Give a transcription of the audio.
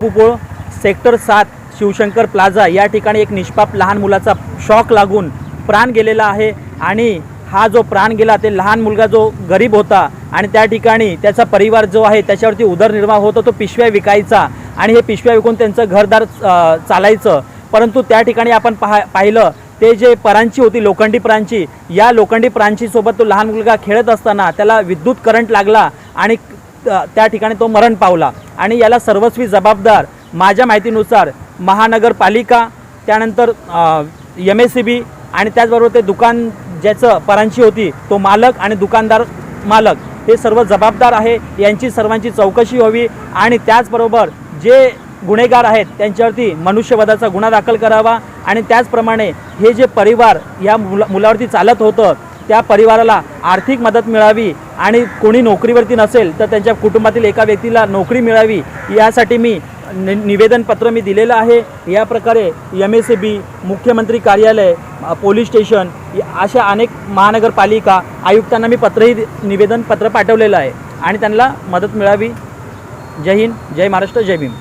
बांबूपोळ sector सात Shivshankar plaza या ठिकाणी एक निष्पाप लहान मुलाचा शॉक लागून प्राण गेलेला आहे आणि हा जो प्राण गेला ते लहान मुलगा जो गरीब होता आणि त्या ठिकाणी त्याचा परिवार जो आहे त्याच्यावरती उदरनिर्वाह होता तो पिशव्या विकायचा आणि हे पिशव्या विकून त्यांचं घरदार चालायचं. परंतु त्या ठिकाणी आपण पाहा पाहिलं ते जे परांची होती लोखंडी परांची या लोखंडी परांचीसोबत तो लहान मुलगा खेळत असताना त्याला विद्युत करंट लागला आणि त्या ठिकाणी तो मरण पावला. आणि याला सर्वस्वी जबाबदार माझ्या माहितीनुसार महानगरपालिका त्यानंतर एम एस सी बी आणि त्याचबरोबर ते दुकान ज्याचं परांची होती तो मालक आणि दुकानदार मालक हे सर्व जबाबदार आहे. यांची सर्वांची चौकशी व्हावी आणि त्याचबरोबर जे गुन्हेगार आहेत त्यांच्यावरती मनुष्यवधाचा गुन्हा दाखल करावा. आणि त्याचप्रमाणे हे जे परिवार या मुला मुलावरती चालत होतं त्या परिवाराला आर्थिक मदत मिळावी आणि कोणी नोकरीवरती नसेल तर त्यांच्या कुटुंबातील एका व्यक्तीला नोकरी मिळावी यासाठी मी नि निवेदनपत्र मी दिलेलं आहे. या प्रकारे एम एस ए बी मुख्यमंत्री कार्यालय पोलीस स्टेशन अशा अनेक महानगरपालिका आयुक्तांना मी पत्रही निवेदनपत्र पाठवलेलं आहे आणि त्यांना मदत मिळावी. जय हिंद जय महाराष्ट्र जय भीम.